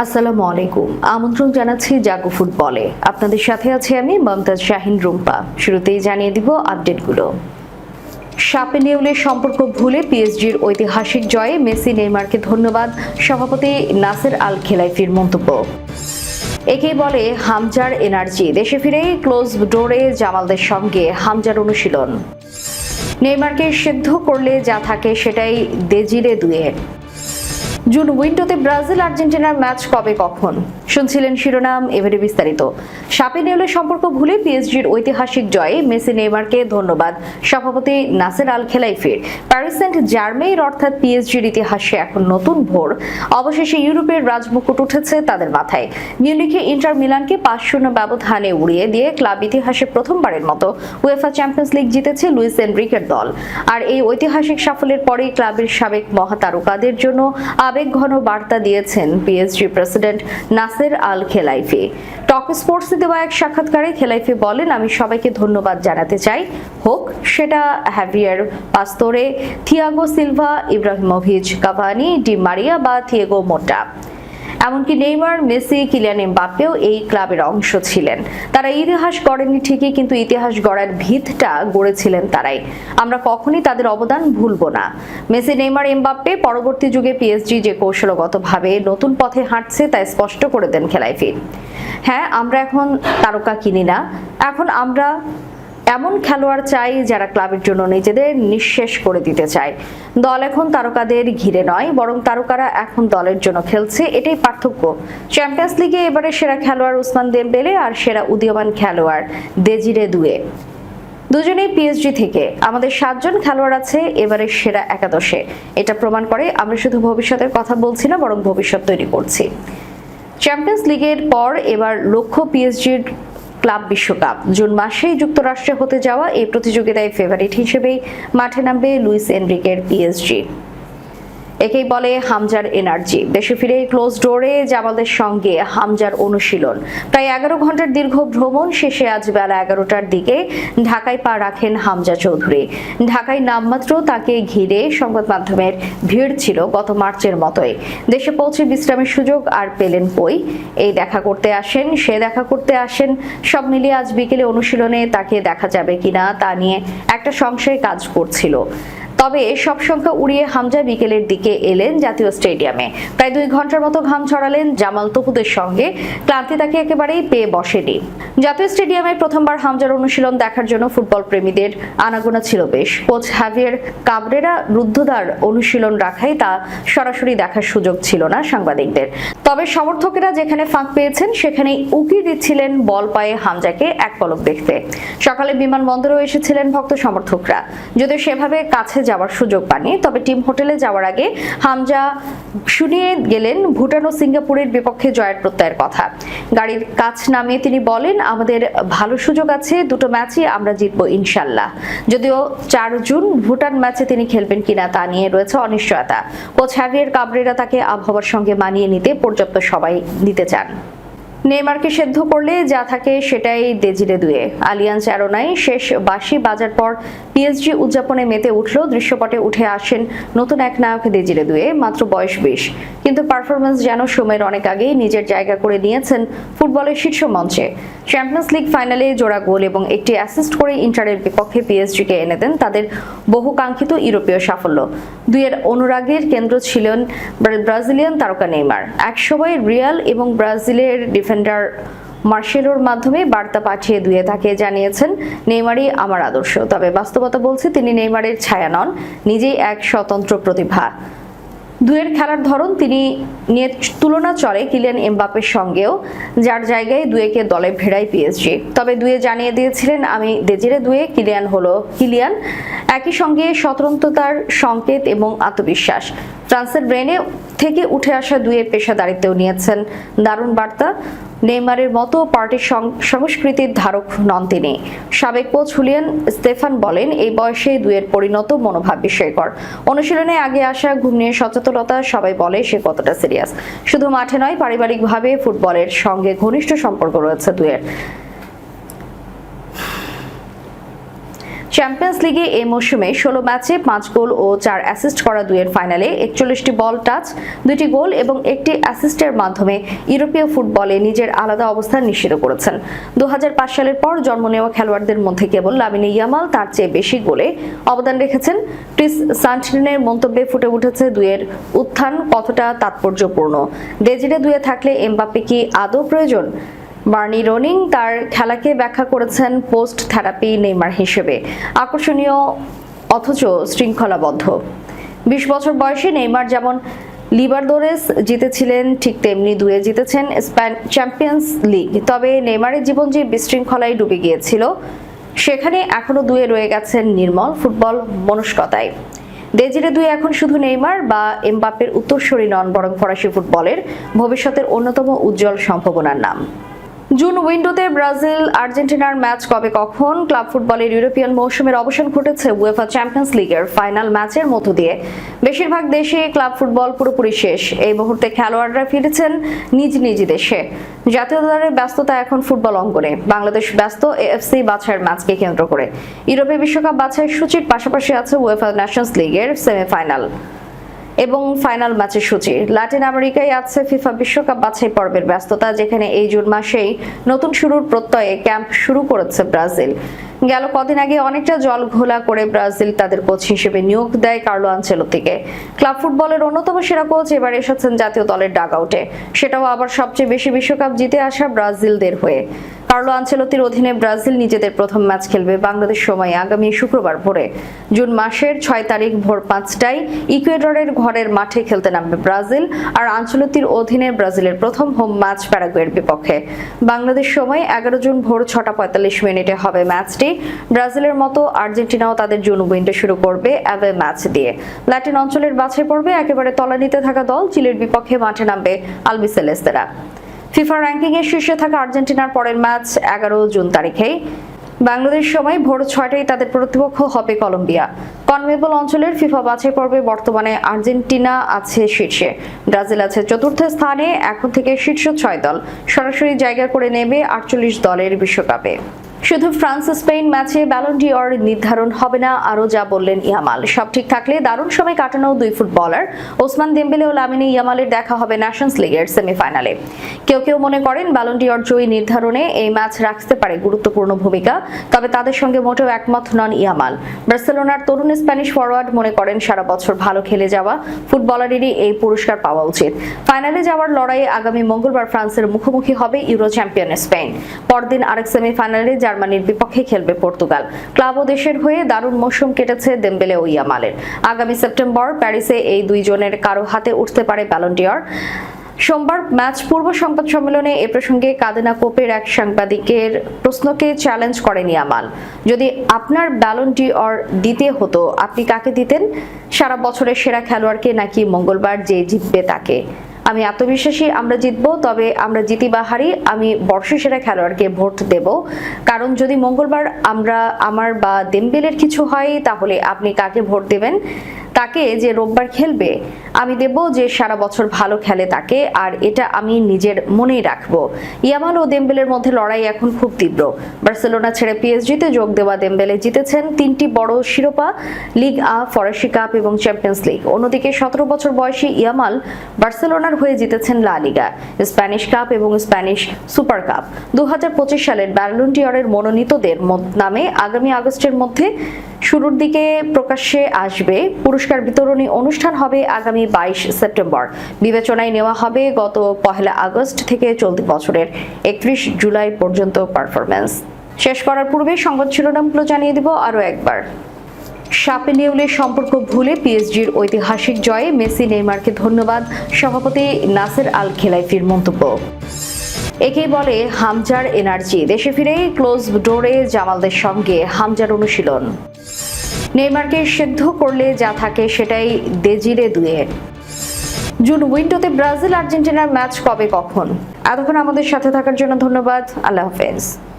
আসসালামু আলাইকুম। আমন্ত্রণ জানাচ্ছি জাগো ফুটবলে। আপনাদের সাথে আছি আমি মমতাজ শাহিন রুম্পা। শুরুতেই জানিয়ে দিব আপডেটগুলো। সাপে নেউলের সম্পর্ক ভুলে পিএসজির ঐতিহাসিক জয়ে মেসি, নেইমারকে ধন্যবাদ। সভাপতি নাসের আল খেলাইফির মন্তব্য। একেই বলে হামজার এনার্জি। দেশে ফিরেই ক্লোজ ডোরে জামালদের সঙ্গে হামজার অনুশীলন। নেইমারকে সিদ্ধ করলে যা থাকে সেটাই দেজিরে দুয়ে জুন উইন্ডোতে ব্রাজিল আর্জেন্টিনার ম্যাচ কবে কখন? শুনছিলেন শিরোনাম, এবারে বিস্তারিত। সাপে নেউলের সম্পর্ক ভুলে পিএসজির ঐতিহাসিক জয়ে মেসি নেইমারকে ধন্যবাদ। সভাপতি নাসের আল খেলাইফির। প্যারিস সেন্ট জার্মেইর অর্থাৎ পিএসজির ইতিহাসে এখন নতুন ভোর। অবশেষে ইউরোপের রাজমুকুট উঠেছে তাদের মাথায়। মিউনিখে ইন্টার মিলানকে পাঁচ শূন্য ব্যবধানে উড়িয়ে দিয়ে ক্লাব ইতিহাসে প্রথমবারের মতো উয়েফা চ্যাম্পিয়ন্স লিগ জিতেছে লুইস এনরিকের দল। আর এই ঐতিহাসিক সাফল্যের পরেই ক্লাবের সাবেক মহাতারকাদের জন্য আবেগঘন বার্তা দিয়েছেন PSG president Nasser Al Khelaifi. Talk স্পোর্টসে দেওয়া এক সাক্ষাৎকারে খেলাইফি বলেন, আমি সবাইকে ধন্যবাদ জানাতে চাই। হোক, সেটা Javier Pastore. Thiago Silva, Ibrahimovic Cavani, Di Maria বা থিয়েগো মোটা। এমনকি নেইমার, মেসি, কিলিয়ান এমবাপ্পেও এই ক্লাবের অংশ ছিলেন। তারা ইতিহাস গড়েনি ঠিকই, কিন্তু ইতিহাস গড়ার ভিতটা গড়েছিলেন তারাই। আমরা কখনই তাদের অবদান ভুলব না। মেসি, নেইমার, এমবাপ্পে পরবর্তী যুগে পিএসজি যে কৌশলগতভাবে নতুন পথে হাঁটছে তা স্পষ্ট করে দেন খেলাইফি হ্যাঁ আমরা এখন তারকা কিনি না। এখন আমরা এমন খেলোয়াড় চাই যারা ক্লাবের জন্য নিজেদের নিঃশেষ করে দিতে চায়। দল এখন তারকাদের ঘিরে নয়, বরং তারকারা এখন দলের জন্য খেলছে, এটাই পার্থক্য। চ্যাম্পিয়ন্স লিগে এবারে সেরা খেলোয়াড় উসমান দেমবেলে আর সেরা উদীয়মান খেলোয়াড় দেজিরে দুয়ে। দুজনেই পিএসজি থেকে। আমাদের সাতজন খেলোয়াড় আছে, এবারে সেরা একাদশে। এটা প্রমাণ করে আমরা শুধু ভবিষ্যতের কথা বলছি না, বরং ভবিষ্যৎ তৈরি করছি। চ্যাম্পিয়ন্স লিগের পর এবার লক্ষ্য পিএসজির ক্লাব বিশ্বকাপ। জুন মাসেই যুক্তরাষ্ট্রে হতে যাওয়া এই প্রতিযোগিতায় ফেভারিট হিসেবেই মাঠে নামবে লুইস এনরিকের পিএসজি একেই বলে হামজার এনার্জি। দেশে ফিরে ক্লোজ ডোরে জামালদের সঙ্গে হামজার অনুশীলন। প্রায় এগারো ঘণ্টার দীর্ঘ ভ্রমণ শেষে আজ বেলা এগারোটার দিকে ঢাকায় পা রাখেন হামজা চৌধুরী। ঢাকায় নামমাত্র তাকে ঘিরে সংবাদ মাধ্যমের ভিড় ছিল গত মার্চের মতোই। দেশে পৌঁছে বিশ্রামের সুযোগ আর পেলেন কই? এই দেখা করতে আসেন, সে দেখা করতে আসেন, সব মিলিয়ে আজ বিকেলে অনুশীলনে তাকে দেখা যাবে কিনা তা নিয়ে একটা সংশয় কাজ করছিল। তবে সব সংখ্যা উড়িয়ে হামজা বিকেলের দিকে এলেন জাতীয় স্টেডিয়ামে। প্রায় দুই ঘণ্টার মতো ঘাম ছড়ালেন জামাল তপুদের সঙ্গে। ক্লান্তি তাকে একেবারেই পেয়ে বসেনি। জাতীয় স্টেডিয়ামে প্রথমবার হামজার অনুশীলন দেখার জন্য ফুটবল প্রেমীদের আনাগোনা ছিল বেশ। কোচ হ্যাভিয়ার কাবরেরা রুদ্ধদ্বার অনুশীলন রাখাই তা সরাসরি দেখার সুযোগ ছিল না সাংবাদিকদের। তবে সমর্থকেরা যেখানে ফাঁক পেয়েছেন, সেখানেই উকি দিচ্ছিলেন বল পায়ে হামজাকে এক পলক দেখতে। সকালে বিমানবন্দরেও এসেছিলেন ভক্ত সমর্থকরা। যদিও সেভাবে কাছে যাওয়ার সুযোগ পাননি। তবে টিম হোটেলে যাওয়ার আগে হামজা শুনিয়ে গেলেন ভুটান ও সিঙ্গাপুরের বিপক্ষে জয়ের প্রত্যয়ের কথা। গাড়ির কাছ নামিয়ে তিনি বলেন, আমাদের ভালো সুযোগ আছে, দুটো ম্যাচই আমরা জিতবো ইনশাল্লাহ। যদিও চার জুন ভুটান ম্যাচে তিনি খেলবেন কিনা তা নিয়ে রয়েছে অনিশ্চয়তা। কোচ হ্যাভিয়ার কাবরেরা তাকে আবহাওয়ার সঙ্গে মানিয়ে নিতে পর্যাপ্ত সবাই দিতে চান। নেইমারকে সেদ্ধ করলে যা থাকে সেটাই দেজিরে দুয়ে। আলিয়ান্স অ্যারোনায় শেষ বাসি বাজার পর পিএসজি উদযাপনে মেতে উঠল, দৃশ্যপটে উঠে আসেন নতুন এক নায়ক দেজিরে দুয়ে, মাত্র বয়স বিশ। কিন্তু পারফরমেন্স যেন সময়ের অনেক আগেই নিজের জায়গা করে নিয়েছেন ফুটবলের শীর্ষ মঞ্চে। চ্যাম্পিয়ন্স লিগ ফাইনালে জোড়া গোল এবং একটি অ্যাসিস্ট করে ইন্টারের বিপক্ষে পিএসজিকে এনে দেন তাদের বহুকাঙ্ক্ষিত ইউরোপীয় সাফল্য। দুইয়ের অনুরাগের কেন্দ্র ছিলেন ব্রাজিলিয়ান তারকা নেইমার। একসময় রিয়াল এবং ব্রাজিলের ডিফেন্ডার মার্শেলোর মাধ্যমে বার্তা পাঠিয়ে দুয়ে তাকে জানিয়েছেন, নেইমারই আমার আদর্শ। তবে বাস্তবতা বলছে তিনি নেইমারের ছায়া নন, নিজেই এক স্বতন্ত্র প্রতিভা। দুয়ের খেলার ধরন তিনি নিয়ে তুলনা চলে কিলিয়ান এমবাপের সঙ্গেও, যার জায়গায় দুয়েকে দলে ভেড়াই পিএসজি। তবে দুয়ে জানিয়ে দিয়েছিলেন, আমি দেজিরে দুয়ে কিলিয়ান হলো। কিলিয়ান একই সঙ্গে স্বতন্ত্রতার সংকেত এবং আত্মবিশ্বাস। ফ্রান্সের ব্রেনে থেকে উঠে আসা দুয়ের পেশাদারিত্বেও নিয়েছেন। দারুণ বার্তা। নেইমারের মতো পার্টির সংস্কৃতির ধারক নন তিনি। সাবেক কোচ হুলিয়ান স্টেফান বলেন, এই বয়সে দুয়ের পরিণত মনোভাব বিষয়কর অনুশীলনে আগে আসা, ঘুম নিয়ে সচেতনতা সবাই বলে সে কতটা সিরিয়াস শুধু মাঠে নয়, পারিবারিকভাবে ফুটবলের সঙ্গে ঘনিষ্ঠ সম্পর্ক রয়েছে দুয়ের চ্যাম্পিয়ন্স লিগে এই মৌসুমে ষোলো ম্যাচে পাঁচ গোল ও চার অ্যাসিস্ট করা দুইয়ের ফাইনালে একচল্লিশটি বল টাচ, দুইটি গোল এবং একটি অ্যাসিস্টের মাধ্যমে ইউরোপীয় ফুটবলে নিজের আলাদা অবস্থান নিশ্চিত করেছেন। দু হাজার পাঁচ সালের পর জন্ম নেওয়া খেলোয়াড়দের মধ্যে কেবল লামিনে ইয়ামাল, তার চেয়ে বেশি গোলে অবদান রেখেছেন। ক্রিস সান্টিনের মন্তব্যে ফুটে উঠেছে দুইয়ের উত্থান কতটা তাৎপর্যপূর্ণ। ডেজিরে দুয়ে থাকলে এমবাপ্পে কি আদৌ প্রয়োজন? বার্নি রোনিং তার খেলাকে ব্যাখ্যা করেছেন পোস্ট থেরাপি নেইমার হিসেবে। আকর্ষণীয় অথচ শৃঙ্খলাবদ্ধ। বিশ বছর বয়সে নেইমার যেমন লিবারদোরেস জিতেছিলেন, ঠিক তেমনি দুয়ে জিতেছেন চ্যাম্পিয়ন্স লিগ। তবে নেইমারের জীবন যে বিশৃঙ্খলায় ডুবে গিয়েছিল, সেখানে এখনও দুয়ে রয়ে গেছেন নির্মল, ফুটবল মনস্কতায়। দেজিরে দুই এখন শুধু নেইমার বা এমবাপের উত্তরসূরি নন, বরং ফরাসি ফুটবলের ভবিষ্যতের অন্যতম উজ্জ্বল সম্ভাবনার নাম। জুন উইন্ডোতে ব্রাজিল আর্জেন্টিনার ম্যাচ কবে কখন? ক্লাব ফুটবলের ইউরোপিয়ান মৌসুমের অবসান ঘটেছে উয়েফা চ্যাম্পিয়ন্স লিগের ফাইনাল ম্যাচের মধ্য দিয়ে। বেশিরভাগ দেশে ক্লাব ফুটবল পুরোপুরি শেষ। এই মুহূর্তে খেলোয়াড়রা ফিরেছেন নিজ নিজ দেশে। জাতীয় দলের ব্যস্ততা এখন ফুটবল অঙ্গনে। বাংলাদেশ ব্যস্ত এএফসি বাছাইয়ের ম্যাচকে কেন্দ্র করে। ইউরোপে বিশ্বকাপ বাছাইয়ের সূচির পাশাপাশি আছে উয়েফা ন্যাশনস লিগের সেমিফাইনাল। এবং ফাইনাল ম্যাচের সূচি। লাটিন আমেরিকায় আছে ফিফা বিশ্বকাপ বাছাই পর্বের ব্যস্ততা, যেখানে এই জুন মাসেই নতুন শুরুর প্রত্যয়ে ক্যাম্প শুরু করেছে ব্রাজিল। গেল কদিন আগে অনেকটা জল ঘোলা করে ব্রাজিল তাদের কোচ হিসেবে নিয়োগ দেয় কার্লো আনচেলত্তিকে। ক্লাব ফুটবলের অন্যতম সেরা কোচ এবার এসেছেন জাতীয় দলের আউটে সেটাও আবার সবচেয়ে বেশি বিশ্বকাপ জিতে আসা ব্রাজিলদের হয়ে। কার্লো আনচেলত্তির অধীনে ব্রাজিল নিজেদের প্রথম ম্যাচ খেলবে বাংলাদেশ সময় আগামী শুক্রবার ভোরে। জুন মাসের ছয় তারিখ ভোর পাঁচটায় ইকুয়েডরের ঘরের মাঠে খেলতে নামবে ব্রাজিল আর আঞ্চলতির অধীনে ব্রাজিলের প্রথম হোম ম্যাচ প্যারাগুয়ের বিপক্ষে। বাংলাদেশ সময় এগারো জুন ভোর ছটা পঁয়তাল্লিশ মিনিটে হবে ম্যাচটি। ব্রাজিলের মতো আর্জেন্টিনাও তাদের জুন উইন্ডো শুরু করবে অ্যাওয়ে ম্যাচ দিয়ে। ল্যাটিন অঞ্চলের বাছাই পর্বে একেবারে তলানিতে থাকা দল চিলির বিপক্ষে মাঠে নামবে আলবিসেলেস্তেরা। ফিফা র্যাঙ্কিং এর শীর্ষে থাকা আর্জেন্টিনার পরের ম্যাচ এগারো জুন তারিখেই। বাংলাদেশ সময় ভোর ছয়টায় তাদের প্রতিপক্ষ হবে কলম্বিয়া। কনমেবল অঞ্চলের ফিফা বাছাই পর্বে বর্তমানে আর্জেন্টিনা আছে শীর্ষে। ব্রাজিল আছে চতুর্থ স্থানে, এখন থেকে শীর্ষ ছয় দল। সরাসরি জায়গা করে নেবে আটচল্লিশ দলের বিশ্বকাপে। শুধু ফ্রান্স স্পেন ম্যাচে ব্যালন ডিওর নির্ধারণ হবে না, আরও যা বললেন ইয়ামাল। সব ঠিক থাকলে দারুণ সময় কাটানো দুই ফুটবলার। ওসমান দেম্বেলে ও লামিনে ইয়ামালের দেখা হবে ন্যাশনস লিগের সেমিফাইনালে কেউ কেউ মনে করেন ব্যালন ডিওর জয়ী নির্ধারণে এই ম্যাচ রাখতে পারে গুরুত্বপূর্ণ ভূমিকা, তবে তাদের সঙ্গে মোটেও একমত নন ইয়ামাল। বার্সেলোনার তরুণ স্প্যানিশ ফরওয়ার্ড মনে করেন সারা বছর ভালো খেলে যাওয়া ফুটবলারেরই এই পুরস্কার পাওয়া উচিত। ফাইনালে যাওয়ার লড়াইয়ে আগামী মঙ্গলবার ফ্রান্সের মুখোমুখি হবে ইউরো চ্যাম্পিয়ন স্পেন। পরদিন আরেক সেমিফাইনালে জার্মানির বিপক্ষে খেলবে পর্তুগাল। ক্লাব ও দেশের হয়ে দারুণ মৌসুম কেটেছে দেম্বেলে ও ইয়ামালের। আগামী সেপ্টেম্বর প্যারিসে এই দুইজনের কারও হাতে উঠতে পারে ব্যালন্ডিয়র সোমবার ম্যাচ পূর্ব সংবাদ সম্মেলনে এ প্রসঙ্গে কাদেনা কোপের এক সাংবাদিকের প্রশ্নকে চ্যালেঞ্জ করেন ইয়ামাল। যদি আপনার ব্যালন ডি অর দিতে হতো, আপনি কাকে দিতেন? সারা বছরের সেরা খেলোয়াড়কে নাকি মঙ্গলবার যে জিতবে তাকে? আমি আত্মবিশ্বাসী, আমরা জিতবো, তবে আমরা জিতি বা হারি, আমি বর্ষসেরা খেলোয়াড়কে ভোট দেব। কারণ যদি মঙ্গলবার আমরা, আমার বা দেমবেলের কিছু হয়, তাহলে আপনি কাকে ভোট দেবেন? তাকে যে রোববার খেলবে, আমি দেব যে সারা বছর ভালো খেলে তাকে, আর এটা আমি নিজের মনেই রাখব। ইয়ামাল ও দেমবেলের মধ্যে লড়াই এখন খুব তীব্র। বার্সেলোনা ছেড়ে পিএসজিতে যোগ দেওয়া দেমবেলে জিতেছেন তিনটি বড় শিরোপা, লিগ আ, ফরাসি কাপ এবং চ্যাম্পিয়ন্স লিগ। অন্যদিকে সতেরো বছর বয়সী ইয়ামাল বার্সেলোনার হয়ে জিতেছেন লা লিগা, স্প্যানিশ কাপ এবং স্প্যানিশ সুপার কাপ। দু সালের ব্যালন্টিয়রের মনোনীতদের নামে আগামী আগস্টের মধ্যে শুরুর দিকে প্রকাশ্যে আসবে পুরস্কার বিতরণী অনুষ্ঠান হবে আগামী বাইশ সেপ্টেম্বর। বিবেচনায় নেওয়া হবে গত পহেলা আগস্ট থেকে চলতি বছরের একত্রিশ জুলাই পর্যন্ত পারফরমেন্স শেষ করার পূর্বে সংবাদ শিরোনামগুলো জানিয়ে দিব আরও একবার। সাপে নেউলের সম্পর্ক ভুলে পিএসজির ঐতিহাসিক জয়ে মেসি, নেইমারকে ধন্যবাদ। সভাপতি নাসের আল খেলাইফির মন্তব্য। একেই বলে হামজার এনার্জি। দেশে ফিরেই ক্লোজ ডোরে জামালদের সঙ্গে হামজার অনুশীলন। নেইমারকে সেদ্ধ করলে যা থাকে সেটাই দেজিরে দুয়ে। জুন উইন্ডোতে ব্রাজিল আর্জেন্টিনার ম্যাচ কবে কখন? এতক্ষণ আমাদের সাথে থাকার জন্য ধন্যবাদ। আল্লাহ হাফেজ।